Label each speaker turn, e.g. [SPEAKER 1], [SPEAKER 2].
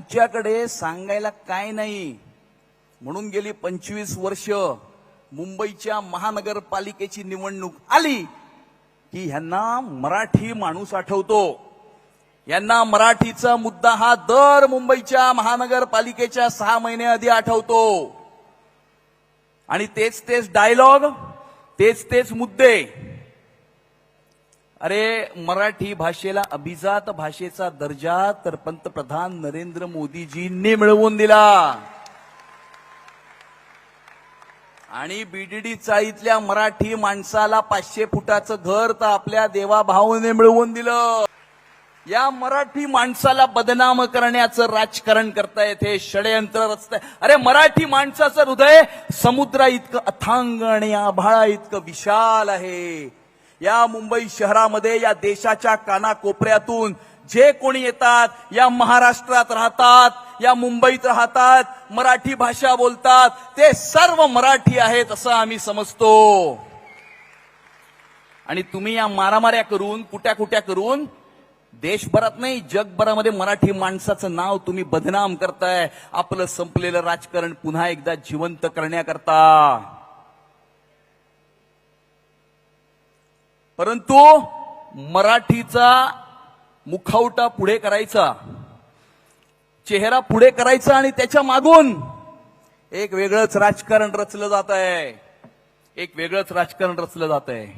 [SPEAKER 1] तुमच्याकडे सांगायला काय नाही. म्हणून गेली पंचवीस वर्ष मुंबईच्या महानगरपालिकेची निवडणूक आली की ह्यांना मराठी माणूस आठवतो. यांना मराठीचा मुद्दा हा दर मुंबईच्या महानगरपालिकेच्या सहा महिन्याआधी आठवतो. आणि तेच तेच डायलॉग तेच तेच मुद्दे अरे मराठी भाषेला अभिजात भाषेचा दर्जा तर पंतप्रधान नरेंद्र मोदीजींनी मिळवून दिला. आणि बीडीडी चाळीतल्या मराठी माणसाला पाचशे फुटाचं घर तर आपल्या देवाभाऊने मिळवून दिलं. या मराठी माणसाला बदनाम करण्याचं राजकारण करतायत हे षडयंत्र रचत अरे मराठी माणसाचं हृदय समुद्रा इतकं अथांग आणि आभाळा इतकं विशाल आहे. या मुंबई शहरामध्ये या देशाच्या कानाकोपऱ्यातून जे कोणी येतात या महाराष्ट्रात राहतात या मुंबईत राहतात मराठी भाषा बोलतात ते सर्व मराठी आहेत असं आम्ही समजतो. आणि तुम्ही या मारामाऱ्या करून कुट्या कुट्या करून देशभरात नाही जगभरामध्ये मराठी माणसाचं नाव तुम्ही बदनाम करताय. आपलं संपलेलं राजकारण पुन्हा एकदा जिवंत करण्याकरता. परंतु मराठीचा मुखवटा पुढे करायचा चेहरा पुढे करायचा आणि त्याच्या मागून एक वेगळंच राजकारण रचलं जात आहे एक वेगळंच राजकारण रचलं जात आहे